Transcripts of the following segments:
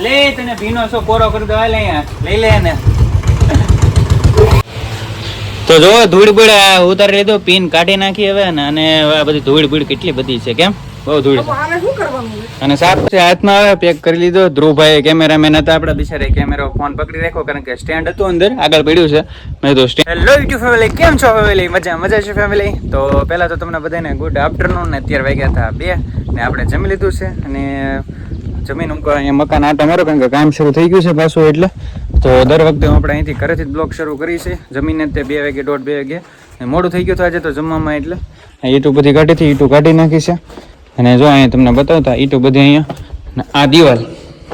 લે તને ભીનો છો કોરો કરી દો લે લઈ લે ને તો જો ધૂળ બૂળ આ ઉતારી લીધો પીન કાઢી નાખી હવે ને અને આ બધી ધૂળ બૂળ કેટલી બધી છે કેમ? બહુ ધૂળ છે? અને સાફ છે હાથમાં આવે પેક કરી લીધો. ધ્રુવભાઈ કેમેરામેન હતા આપણા બિચારે કેમેરો ફોન પકડી રાખ્યો કારણ કે સ્ટેન્ડ હતું અંદર આગળ પડ્યું છે. મેં તો સ્ટેન્ડ હેલો યુટ્યુબ ફેમિલી કેમ છો ફેમિલી મજા મજા છે ફેમિલી તો પહેલા તો તમને બધાને ગુડ આફ્ટરનૂન ને અત્યારે વાગ્યા હતા બે ને આપણે જમી લીધું છે અને જમીન ઉપર અહીંયા મકાન આટા મારો, કારણ કે કામ શરૂ થઈ ગયું છે પાછું એટલે. તો દર વખતે હું આપણે અહીંથી ઘરેથી જ બ્લોક શરૂ કરી છે. જમીનને તે બે વાગે, દોઢ બે વાગે. મોડું થઈ ગયું હતું આજે તો જમવામાં એટલે. ઈટું બધી કાઢીથી ઈટું કાઢી નાખી છે. અને જો અહીંયા તમને બતાવતા ઈટું બધી અહીંયા. આ દિવાલ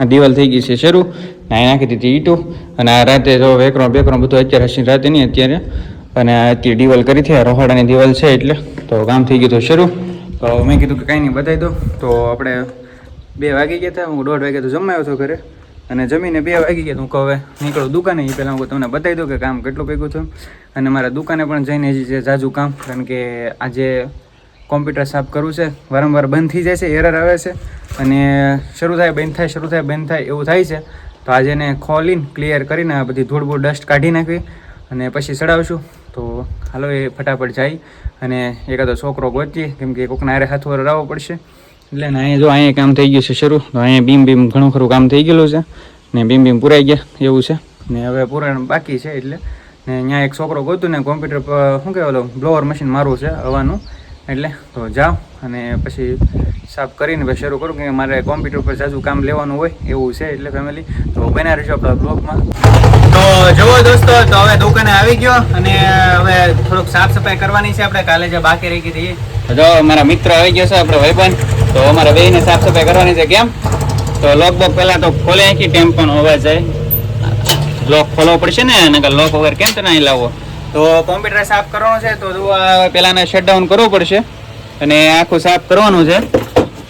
આ દિવાલ થઈ ગઈ છે શરૂ. અને અહીંયા નાખી દીધી ઈટું. અને આ રાતે જો વેકરો બેકરો બધું અત્યારે હસી રાતે નહીં અત્યારે. અને અત્યારે દિવાલ કરી છે રોહાડાની દિવાલ છે એટલે. તો કામ થઈ ગયું હતું શરૂ. તો મેં કીધું કે કાંઈ નહીં, બતાવી દો તો આપણે બે વાગી ગયા હતા, હું દોઢ વાગે તો જમાયો હતો ઘરે. અને જમીને બે વાગી ગયા હું કહું નીકળું દુકાને. એ પહેલાં હું તમને બતાવી દઉં કે કામ કેટલું ભેગું થયું. અને મારા દુકાને પણ જઈને હજી છે જાજુ કામ, કારણ કે આજે કોમ્પ્યુટર સાફ કરવું છે, વારંવાર બંધ થઈ જાય છે, એરર આવે છે. અને શરૂ થાય, બંધ થાય, શરૂ થાય, બંધ થાય એવું થાય છે. તો આજે એને ખોલીને ક્લિયર કરીને આ બધી ધૂળબૂળ ડસ્ટ કાઢી નાખવી અને પછી ચડાવશું તો હાલો એ ફટાફટ જાય અને એકાદો છોકરો ગોતીએ, કેમ કે કોકના હારે હાથ વરાવવો પડશે. એટલે ને અહીંયા જો અહીંયા કામ થઈ ગયું છે શરૂ, તો અહીંયા બીમ બીમ ઘણું ખરું કામ થઈ ગયેલું છે. ને બીમ બીમ પુરાઈ ગયા, એવું છે. ને હવે પુરાણ બાકી છે એટલે ને અહીંયા એક છોકરો ગોતું ને કોમ્પ્યુટર પર શું કહેવાય બ્લોવર મશીન મારવું છે હવાનું. એટલે તો જાઓ અને પછી સાફ કરીને પછી શરૂ કરું કે મારે કોમ્પ્યુટર પર જાજુ કામ લેવાનું હોય એવું છે એટલે ફેમિલી તો બન્યા રહીશું આપણા બ્લોગમાં તો જુઓ દોસ્તો, તો હવે દુકાને આવી ગયો અને હવે થોડુંક સાફ સફાઈ કરવાની છે આપણે. કાલે જે બાકી રહી ગઈ હતી મારા મિત્ર આવી ગયો છે આપણે ભાઈબંધ. તો અમારે બેને સાફ સફાઈ કરવાની છે કેમ? તો લોક બોક પહેલા તો ખોલે આખી ટેમ પણ હોવા જાય. લોક ખોલવો પડશે ને, નકર લોક વગર કેમ તો અહીં લાવવો? તો કોમ્પ્યુટર સાફ કરવાનું છે, તો પહેલાંને શટડાઉન કરવું પડશે. અને આખું સાફ કરવાનું છે.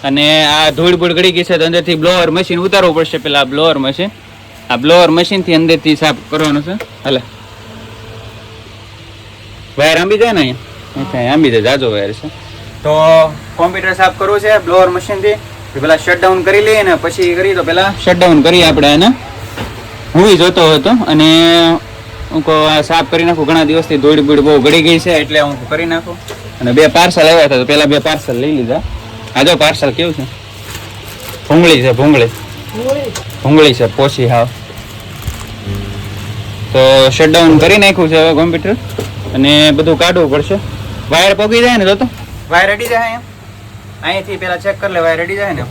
અને આ ધૂળ બૂળ ગળી ગઈ છે, તો અંદરથી બ્લોઅર મશીન ઉતારવું પડશે પેલા બ્લોઅર મશીન આ બ્લોઅર મશીનથી અંદરથી સાફ કરવાનું છે. હાલે. વાયર આંબી જાય ને અહીંયા? આંબી જાય, જાજો વાયર છે. તો કોમ્પ્યુટર સાફ કરવું છે બ્લોઅર મશીનથી પેલા શટડાઉન કરી લઈએ ને, પછી કરી તો પેલા શટડાઉન કરી આપણે એને. મૂવી જોતો હતો અને હું સાફ કરી નાખું. ઘણા દિવસથી ધૂળ બૂળ બહુ ગળી ગઈ છે, એટલે હું કરી નાખું. અને બે પાર્સલ આવ્યા હતા, તો પેલા બે પાર્સલ લઈ લીધા. આ જો પાર્સલ કેવું છે? ભૂંગળી છે, ભૂંગળી. ભૂંગળી છે પોસી હાવ. તો શટડાઉન કરી નાખ્યું છે હવે કોમ્પ્યુટર અને બધું કાઢવું પડશે. વાયર પોગી જાય ને તો વાયર રેડી જાય અહીંથી પેલા ચેક કરી લે વાયર રેડી જાય ને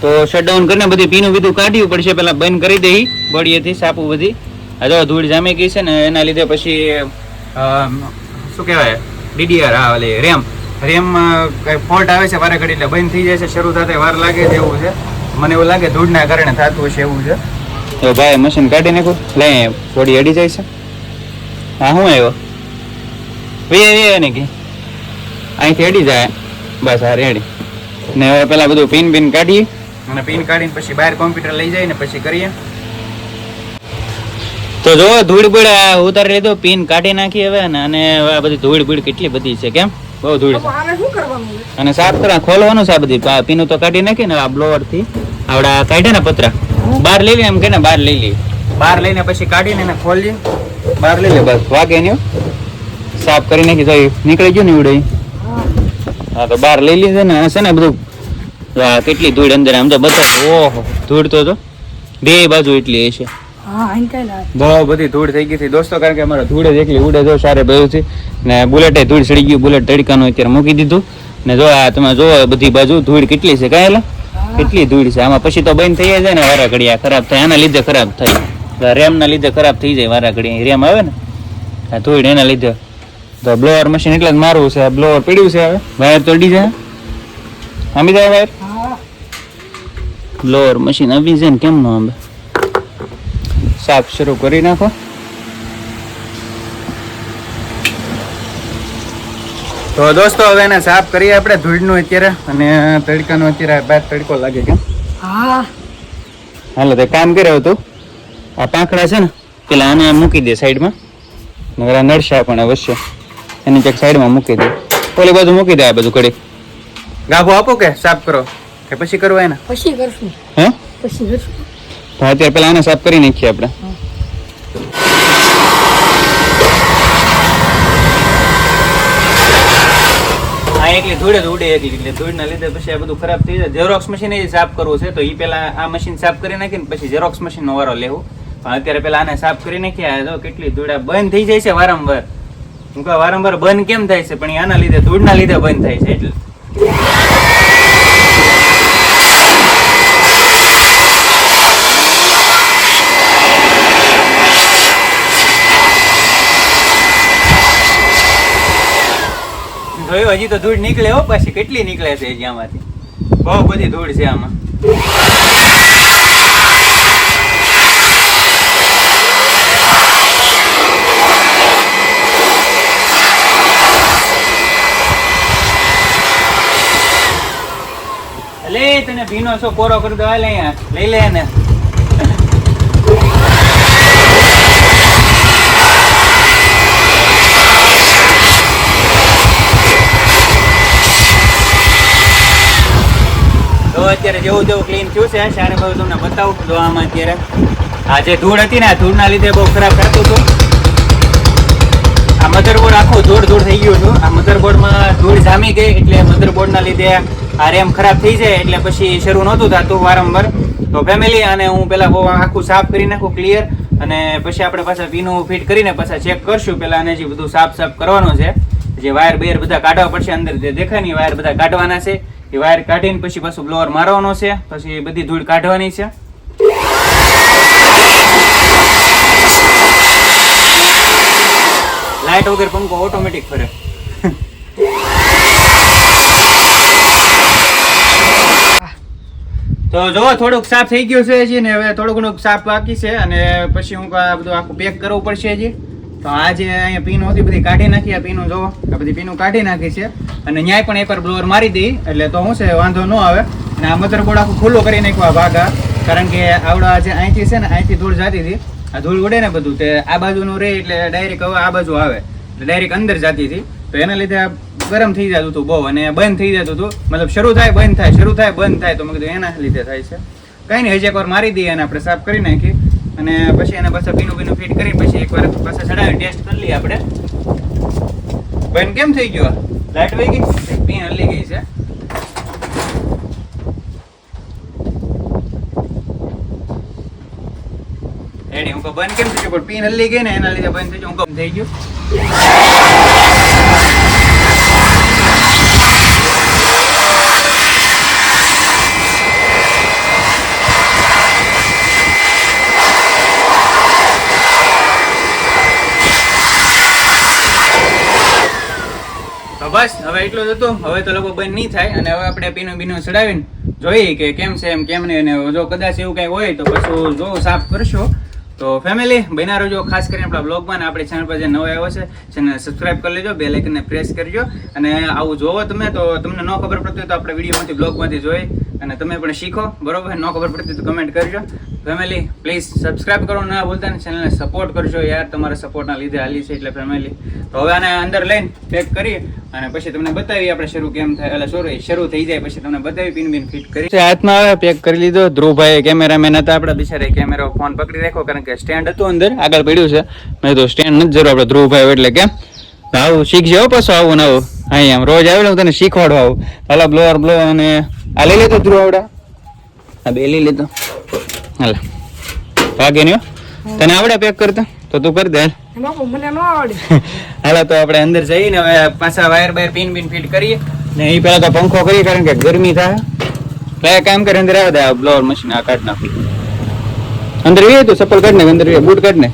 તો શટડાઉન કરીને બધી પીનું બીધું કાઢ્યું પડશે પેલા બંધ કરી દઈ બળીએથી સાપુ બધી હજુ ધૂળ જામી ગઈ છે ને એના લીધે પછી શું કહેવાય ડીડીઆર હા રેમ રેમ કઈ ફોલ્ટ આવે છે વારે ઘડી એટલે બંધ થઈ જાય છે શરૂ થતા વાર લાગે છે એવું છે મને એવું લાગે ધૂળના કારણે થતું હશે એવું છે તો ભાઈ મશીન કાઢી નાખું લે બોડી અડી જાય છે હા હું આવ્યો વે ને કે અહીંથી અડી જાય. બસ હા રેડી ને હવે પેલા બધું પિન પિન કાઢીએ. અને પિન કાઢીને પછી બહાર કોમ્પ્યુટર લઈ જાય ને પછી કરીએ. તો જો ધૂળ ભૂળ ઉતારી લીધો પિન કાઢી નાખી હવે ને અને આ બધી ધૂળ ભૂળ કેટલી બધી છે કેમ? બહુ ધૂળ છે? અને સાફ કરવા ખોલવાનું છે આ બધી. પીનું તો કાઢી નાખી ને આ બ્લોવરથી આવડા કાઢ્યા ને પતરા. બહાર લઈ લે એમ કે ને બહાર લઈ લઈએ બહાર લઈને પછી કાઢીને એને ખોલીએ. બહાર લઈ લે બસ. વાગે નહીં સાફ કરી નાખી તો નીકળી ગયું ને ઉડે. હા તો બહાર લઈ લીધે ને હશે ને બધું આ કેટલી ધૂળ અંદર આમ તો બધા ઓહો ધૂળ તો તો બે બાજુ એટલી હશે. હા. બહુ બધી ધૂળ થઈ ગઈ હતી દોસ્તો કારણ કે અમારે ધૂળ જ એકલી ઉડે જો સારે ભયું છે. ને બુલેટે ધૂળ ચડી ગયું બુલેટ તડકાનું અત્યારે મૂકી દીધું. ને જો આ તમે જો બધી બાજુ ધૂળ કેટલી છે કાંઈ કેટલી ધૂળ છે. આમાં પછી તો બંધ થઈ જાય ને વારા ઘડિયા ખરાબ થાય આના લીધે ખરાબ થાય. રેમના લીધે ખરાબ થઈ જાય વારા ઘડિયા રેમ આવે ને? આ ધૂળ એના લીધે. તો બ્લોઅર મશીન એટલે જ મારવું છે. બ્લોઅર પીડ્યું છે હવે. વાયર તોડી જાય. આંબી જાય વાયર બ્લોઅર મશીન આવી જાય ને કેમ નો આંબે સાફ શરૂ કરી નાખો. તો દોસ્તો હવે એને સાફ કરીએ આપણે ધૂળનું અત્યારે. અને તડકાનો અત્યારે બાદ તડકો લાગે કેમ હા. હાલો તે કામ કર્યો તું આ પાંખડા છે ને પેલા આને મૂકી દે સાઈડમાં નગર નડશે પણ અવશ્ય. એની ચેક સાઈડમાં મૂકી દે. ઓલી બાજુ મૂકી દે આ બધું ઘડી ગાભો આપો કે સાફ કરો? કે પછી કરવો એને? પછી કરશું. હે? પછી કરશું. તો અત્યારે પેલા આને સાફ કરી નાખીએ આપણે. આ એકલી ધૂળે જ ઉડે એકલી એટલે ધૂળના લીધે પછી આ બધું ખરાબ થઈ જાય. ઝેરોક્સ મશીન એ સાફ કરવું છે તો એ પેલા આ મશીન સાફ કરી નાખીને પછી ઝેરોક્સ મશીન નો વારો લેવું. પણ અત્યારે પેલા આને સાફ કરી નાખ્યા તો કેટલી ધૂળા બંધ થઈ જાય છે વારંવાર. હું વારંવાર બંધ કેમ થાય છે? પણ આના લીધે, ધૂળના લીધે બંધ થાય છે એટલે. જોયું, હજી તો ધૂળ નીકળે હો, પછી કેટલી નીકળે છે હજી આમાંથી? બહુ બધી ધૂળ છે આમાં. લે, તને ભીનો છો, કોરો કરી દો લે લઈ લે ને તો અત્યારે જેવું જેવું ક્લીન થયું છે શારે બાજુ તમને બતાવું તો આમાં અત્યારે. આ જે ધૂળ હતી ને ધૂળના લીધે બહુ ખરાબ કરતું હતું. મધરબોર્ડ આખું ધૂળ ધૂળ થઈ ગયું હતું. આ મધરબોર્ડમાં ધૂળ જામી ગઈ એટલે મધરબોર્ડના લીધે આ રેમ ખરાબ થઈ જાય એટલે પછી શરૂ નહોતું થતું વારંવાર. તો ફેમિલી અને હું બહુ આખું સાફ કરી નાખું ક્લિયર અને પછી આપણે પાછા પીનું ફિટ કરીને પાછા ચેક કરશું. પેલા આને જે બધું સાફ સાફ કરવાનું છે. જે વાયર બેર બધા કાઢવા પડશે અંદર જે દેખાય ને વાયર બધા કાઢવાના છે. એ વાયર કાઢીને પછી પાછું બ્લોઅર મારવાનો છે. પછી બધી ધૂળ કાઢવાની છે. લાઇટ વગર પંખો ઓટોમેટિક ફરે. તો જો, થોડુંક સાફ થઈ ગયું છે હજી ને હવે થોડું ઘણું સાફ બાકી છે અને પછી હું આ બધું આખું પેક કરવું પડશે હજી. તો આ જે અહીંયા પીનો હતી બધી કાઢી નાખી, આ પીનું જો, આ બધી પીનું કાઢી નાખી છે. અને ન્યાય પણ એ પર બ્લોર મારી દઈ, એટલે તો શું છે, વાંધો ન આવે. અને આ મધરબોર્ડ આખું ખુલ્લો કરી નાખ્યું આ ભાગા કારણ કે આવડા જે અહીંથી છે ને અહીંથી ધૂળ જતી હતી. આ ધૂળ ઉડે ને બધું તે આ બાજુનું રહે એટલે ડાયરેક્ટ હવે આ બાજુ આવે. એટલે ડાયરેક્ટ અંદર જતી હતી. તો એના લીધે આ ગરમ થઈ જતું હતું બહુ અને બંધ થઈ જતું હતું. મતલબ શરૂ થાય, બંધ થાય, શરૂ થાય, બંધ થાય. તો મેં કીધું એના લીધે થાય છે. કંઈ નહીં, હજી એકવાર મારી દઈએ અને આપણે સાફ કરી નાખીએ. અને પછી એને પાછા ભીનું ભીનું ફિટ કરી પછી એકવાર પાછા ચડાવી ટેસ્ટ કરી લઈએ આપણે. બંધ કેમ થઈ ગયો લાઈટ વહી ગઈ? પીણ હલી ગઈ છે. રેડી. હું બંધ કેમ થઈ પણ પીન હલી ગઈ ને, એના લીધે બંધ થઈ ગયું હું થઈ ગયું. બસ, હવે એટલું જ હતું. હવે તો લોકો બંધ નહીં થાય. અને હવે આપણે પીનું બીનું ચડાવીને જોઈએ કે કેમ છે, એમ કેમ નહીં. અને જો કદાચ એવું કંઈ હોય તો પછી જો સાફ કરશો. તો ફેમિલી બન્યા રહેજો. ખાસ કરીને આપણા બ્લોગમાં આપણી ચેનલ પર જે નવો આવ્યો છે ચેનલ સબસ્ક્રાઇબ કરી લેજો બે લાઇકનને પ્રેસ કરજો. અને આવું જોવો તમે, તો તમને ન ખબર પડતી હોય તો આપણે વિડીયોમાંથી બ્લોગમાંથી જોઈ અને તમે પણ શીખો. બરોબર? ન ખબર પડતી તો કમેન્ટ કરજો. ફેમિલી પ્લીઝ સબસ્ક્રાઇબ કરો, ના ભૂલતા ને ચેનલને સપોર્ટ કરજો યાર, તમારા સપોર્ટના લીધે હાલી છે એટલે ફેમિલી તો હવે આને અંદર લઈને પેક કરી અને પછી તમને બતાવી આપણે શરૂ કેમ થાય. એટલે સોરી શરૂ થઈ જાય, પછી તમને બતાવી પિન બિન ફિટ કરી. હાથમાં આવે પેક કરી લીધો. ધ્રુવભાઈ કેમેરામેન હતા, આપણા બિચારે કેમેરો ફોન પકડી રાખ્યો, કારણ કે સ્ટેન્ડ હતું અંદર, આગળ પડ્યું છે. મેં તો સ્ટેન્ડ નથી જરૂર આપણે ધ્રુવભાઈ એટલે કેમ? આવું શીખજો પાછું, આવું ને આવું. અહીં આમ રોજ આવેલો હું તને શીખવાડો આવું. હાલા બ્લોર બ્લો અને આ લઈ લીધો ધ્રુવ આવડા. આ બે લઈ લીધો હાલા. વાગે નહીં હો. તને આવડે પેક કરતા? તો તું કરી દે હાલ. મને ન આવડે. હાલો તો આપણે અંદર જઈને હવે પાછા વાયર બાયર પિન બિન ફિટ કરીએ. ને એ પેલા તો પંખો કરીએ કારણ કે ગરમી થાય. એટલે કામ કરે અંદર આવે દે આ બ્લોઅર મશીન આ કાઢ નાખી. અંદર વીએ તું ચપ્પલ કાઢ ને અંદર વીએ બૂટ કાઢ ને.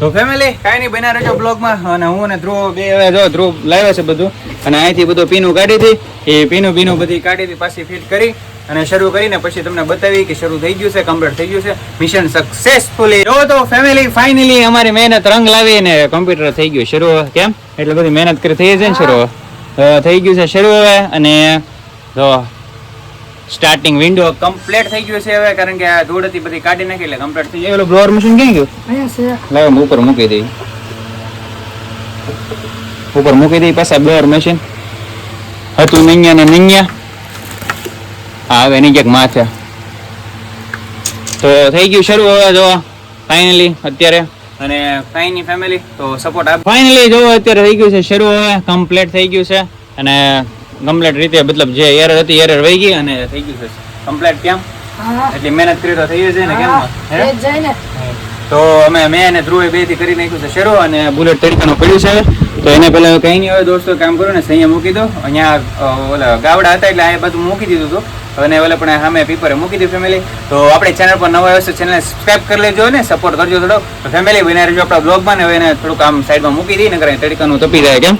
તો ફેમિલી કાંઈ નહીં બના રહેજો બ્લોગમાં અને હું અને ધ્રુવ બે હવે જો ધ્રુવ લાવ્યા છે બધું. અને અહીંથી બધું પીનું કાઢી હતી. એ પીનું પીનું બધી કાઢી હતી પાછી ફિટ કરી અને શરૂ કરીને પછી તમને બતાવી કે શરૂ થઈ ગયું છે કમ્પ્લીટ થઈ ગયું છે. મિશન સક્સેસફુલી જો તો ફેમિલી ફાઇનલી અમારી મહેનત રંગ લાવી અને કમ્પ્યુટર થઈ ગયું. શરૂ કેમ? એટલે બધી મહેનત કરી થઈ છે ને શરૂ થઈ ગયું છે શરૂ હવે અને તો સ્ટાર્ટિંગ વિન્ડો કમ્પ્લીટ થઈ ગયું છે હવે કારણ કે આ ધૂળ હતી બધી કાઢી નાખી એટલે કમ્પ્લીટ થઈ ગયું. એટલે બ્લોઅર મશીન ક્યાં ગયું? લાવ ઉપર મૂકી દઈ. ઉપર મૂકી દઈ પાછા બ્લોઅર મશીન હતું નૈયા ને નૈયા. આવે એની ક્યાંક માથે. તો થઈ ગયું શરૂ હવે જો ફાઇનલી અત્યારે. અને કાંઈ નહીં ફેમિલી તો સપોર્ટ આપ. ફાઇનલી જો અત્યારે થઈ ગયું છે શરૂ હવે. કમ્પ્લીટ થઈ ગયું છે. અને કમ્પ્લીટ રીતે મતલબ જે એરર હતી એરર વહી ગઈ અને થઈ ગયું છે. કમ્પ્લીટ કેમ? એટલી મહેનત કરી તો થઈ જ જાય ને કેમ? હે? તો અમે મેં અને ધ્રુવે બેથી કરી નાખ્યું છે શરૂ અને બુલેટ તરીકેનું પડ્યું છે. તો એને પેલા કઈ નહીં હવે દોસ્તો કામ કરો ને અહીંયા મૂકી દો. અહીંયા ઓલા ગાવડા હતા એટલે આ બધું મૂકી દીધું હતું. અને ઓલે પણ સામે પીપરે મૂકી દીધું ફેમિલી તો આપણે ચેનલ પર નવા હશે ચેનલને સબસ્ક્રાઇબ કરી લેજો ને સપોર્ટ કરજો થોડો. તો ફેમિલી બને રહેજો આપણા બ્લોગમાં ને હવે એને થોડુંક આમ સાઈડમાં મૂકી દઈએ ને કરે તડકાનું તપી જાય કેમ?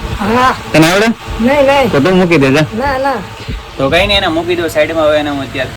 તને આવડે? તો તું મૂકી દેજે. ના ના. તો કઈ નહીં એને મૂકી દો સાઈડમાં હવે એને હું અત્યારે